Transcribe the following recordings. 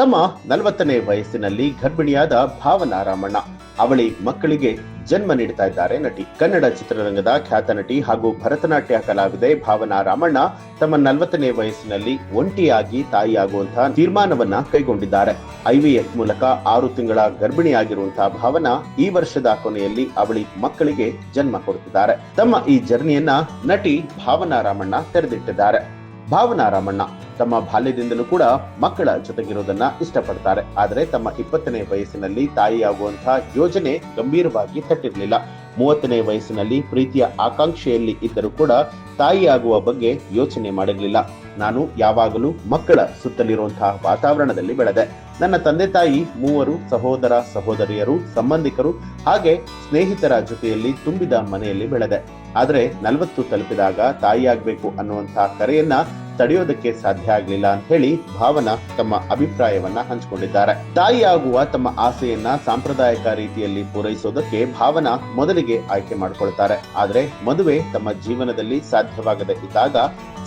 ತಮ್ಮ ನಲವತ್ತನೇ ವಯಸ್ಸಿನಲ್ಲಿ ಗರ್ಭಿಣಿಯಾದ ಭಾವನಾ ರಾಮಣ್ಣ. ಅವಳಿ ಮಕ್ಕಳಿಗೆ ಜನ್ಮ ನೀಡ್ತಾ ಇದ್ದಾರೆ ನಟಿ. ಕನ್ನಡ ಚಿತ್ರರಂಗದ ಖ್ಯಾತ ನಟಿ ಹಾಗೂ ಭರತನಾಟ್ಯ ಕಲಾವಿದೆ ಭಾವನಾ ರಾಮಣ್ಣ ತಮ್ಮ ನಲವತ್ತನೇ ವಯಸ್ಸಿನಲ್ಲಿ ಒಂಟಿಯಾಗಿ ತಾಯಿಯಾಗುವಂತಹ ತೀರ್ಮಾನವನ್ನ ಕೈಗೊಂಡಿದ್ದಾರೆ. ಐವಿಎಫ್ ಮೂಲಕ ಆರು ತಿಂಗಳ ಗರ್ಭಿಣಿಯಾಗಿರುವಂತಹ ಭಾವನಾ ಈ ವರ್ಷದ ಕೊನೆಯಲ್ಲಿ ಅವಳಿ ಮಕ್ಕಳಿಗೆ ಜನ್ಮ ಕೊಡುತ್ತಿದ್ದಾರೆ. ತಮ್ಮ ಈ ಜರ್ನಿಯನ್ನ ನಟಿ ಭಾವನಾ ರಾಮಣ್ಣ ತೆರೆದಿಟ್ಟಿದ್ದಾರೆ. ಭಾವನಾ ರಾಮಣ್ಣ ತಮ್ಮ ಬಾಲ್ಯದಿಂದಲೂ ಕೂಡ ಮಕ್ಕಳ ಜೊತೆಗಿರೋದನ್ನ ಇಷ್ಟಪಡ್ತಾರೆ. ಆದರೆ ತಮ್ಮ ಇಪ್ಪತ್ತನೇ ವಯಸ್ಸಿನಲ್ಲಿ ತಾಯಿಯಾಗುವಂತಹ ಯೋಜನೆ ಗಂಭೀರವಾಗಿ ತಟ್ಟಿರಲಿಲ್ಲ. ಮೂವತ್ತನೇ ವಯಸ್ಸಿನಲ್ಲಿ ಪ್ರೀತಿಯ ಆಕಾಂಕ್ಷೆಯಲ್ಲಿ ಇದ್ದರೂ ಕೂಡ ತಾಯಿಯಾಗುವ ಬಗ್ಗೆ ಯೋಚನೆ ಮಾಡಿರಲಿಲ್ಲ. ನಾನು ಯಾವಾಗಲೂ ಮಕ್ಕಳ ಸುತ್ತಲಿರುವಂತಹ ವಾತಾವರಣದಲ್ಲಿ ಬೆಳೆದೆ. ನನ್ನ ತಂದೆ ತಾಯಿ ಮೂವರು ಸಹೋದರ ಸಹೋದರಿಯರು, ಸಂಬಂಧಿಕರು, ಹಾಗೆ ಸ್ನೇಹಿತರ ಜೊತೆಯಲ್ಲಿ ತುಂಬಿದ ಮನೆಯಲ್ಲಿ ಬೆಳೆದೆ. ಆದರೆ ನಲವತ್ತು ತಲುಪಿದಾಗ ತಾಯಿಯಾಗಬೇಕು ಅನ್ನುವಂತಹ ಕರೆಯನ್ನ ತಡೆಯೋದಕ್ಕೆ ಸಾಧ್ಯ ಆಗ್ಲಿಲ್ಲ ಅಂತ ಹೇಳಿ ಭಾವನಾ ತಮ್ಮ ಅಭಿಪ್ರಾಯವನ್ನ ಹಂಚಿಕೊಂಡಿದ್ದಾರೆ. ತಾಯಿಯಾಗುವ ತಮ್ಮ ಆಸೆಯನ್ನ ಸಾಂಪ್ರದಾಯಿಕ ರೀತಿಯಲ್ಲಿ ಪೂರೈಸೋದಕ್ಕೆ ಭಾವನಾ ಮೊದಲಿಗೆ ಆಯ್ಕೆ ಮಾಡಿಕೊಳ್ತಾರೆ. ಆದ್ರೆ ಮದುವೆ ತಮ್ಮ ಜೀವನದಲ್ಲಿ ಸಾಧ್ಯವಾಗದೆ ಇದ್ದಾಗ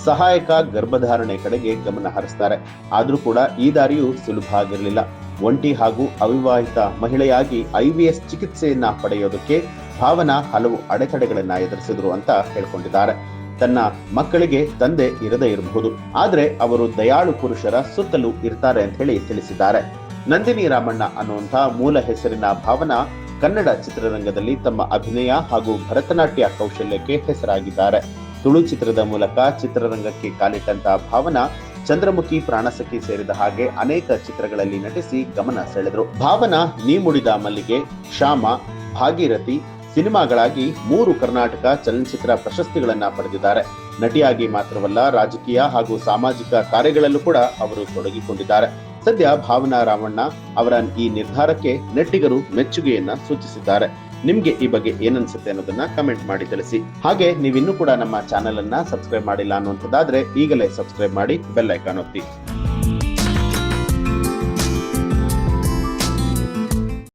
ಸಹಾಯಕ ಗರ್ಭಧಾರಣೆ ಕಡೆಗೆ ಗಮನ ಹರಿಸ್ತಾರೆ. ಆದ್ರೂ ಕೂಡ ಈ ದಾರಿಯು ಸುಲಭ ಆಗಿರಲಿಲ್ಲ. ಒಂಟಿ ಹಾಗೂ ಅವಿವಾಹಿತ ಮಹಿಳೆಯಾಗಿ ಐವಿಎಸ್ ಚಿಕಿತ್ಸೆಯನ್ನ ಪಡೆಯೋದಕ್ಕೆ ಭಾವನಾ ಹಲವು ಅಡೆತಡೆಗಳನ್ನ ಎದುರಿಸಿದ್ರು ಅಂತ ಹೇಳ್ಕೊಂಡಿದ್ದಾರೆ. ತನ್ನ ಮಕ್ಕಳಿಗೆ ತಂದೆ ಇರದೇ ಇರಬಹುದು. ಆದರೆ ಅವರು ದಯಾಳು ಪುರುಷರ ಸುತ್ತಲೂ ಇರ್ತಾರೆ ಅಂತ ಹೇಳಿ ತಿಳಿಸಿದ್ದಾರೆ. ನಂದಿನಿ ರಾಮಣ್ಣ ಅನ್ನುವಂತಹ ಮೂಲ ಹೆಸರಿನ ಭಾವನಾ ಕನ್ನಡ ಚಿತ್ರರಂಗದಲ್ಲಿ ತಮ್ಮ ಅಭಿನಯ ಹಾಗೂ ಭರತನಾಟ್ಯ ಕೌಶಲ್ಯಕ್ಕೆ ಹೆಸರಾಗಿದ್ದಾರೆ. ತುಳು ಚಿತ್ರದ ಮೂಲಕ ಚಿತ್ರರಂಗಕ್ಕೆ ಕಾಲಿಟ್ಟಂತಹ ಭಾವನಾ ಚಂದ್ರಮುಖಿ ಪ್ರಾಣಸಖಿ ಸೇರಿದ ಹಾಗೆ ಅನೇಕ ಚಿತ್ರಗಳಲ್ಲಿ ನಟಿಸಿ ಗಮನ ಸೆಳೆದರು. ಭಾವನಾ ನೀ ಮುಡಿದ ಮಲ್ಲಿಗೆ, ಶ್ಯಾಮ, ಭಾಗೀರಥಿ ಸಿನಿಮಾಗಳಾಗಿ ಮೂರು ಕರ್ನಾಟಕ ಚಲನಚಿತ್ರ ಪ್ರಶಸ್ತಿಗಳನ್ನ ಪಡೆದಿದ್ದಾರೆ. ನಟಿಯಾಗಿ ಮಾತ್ರವಲ್ಲ ರಾಜಕೀಯ ಹಾಗೂ ಸಾಮಾಜಿಕ ಕಾರ್ಯಗಳಲ್ಲೂ ಕೂಡ ಅವರು ತೊಡಗಿಕೊಂಡಿದ್ದಾರೆ. ಸದ್ಯ ಭಾವನಾ ರಾಮಣ್ಣ ಅವರ ಈ ನಿರ್ಧಾರಕ್ಕೆ ನೆಟ್ಟಿಗರು ಮೆಚ್ಚುಗೆಯನ್ನ ಸೂಚಿಸಿದ್ದಾರೆ. ನಿಮ್ಗೆ ಈ ಬಗ್ಗೆ ಏನನ್ಸುತ್ತೆ ಅನ್ನೋದನ್ನ ಕಮೆಂಟ್ ಮಾಡಿ ತಿಳಿಸಿ. ಹಾಗೆ ನೀವಿನ್ನೂ ಕೂಡ ನಮ್ಮ ಚಾನೆಲ್ ಅನ್ನ ಸಬ್ಸ್ಕ್ರೈಬ್ ಮಾಡಿಲ್ಲ ಅನ್ನುವಂಥದ್ದಾದ್ರೆ ಈಗಲೇ ಸಬ್ಸ್ಕ್ರೈಬ್ ಮಾಡಿ ಬೆಲ್ ಐಕಾನ್ ಒತ್ತಿ.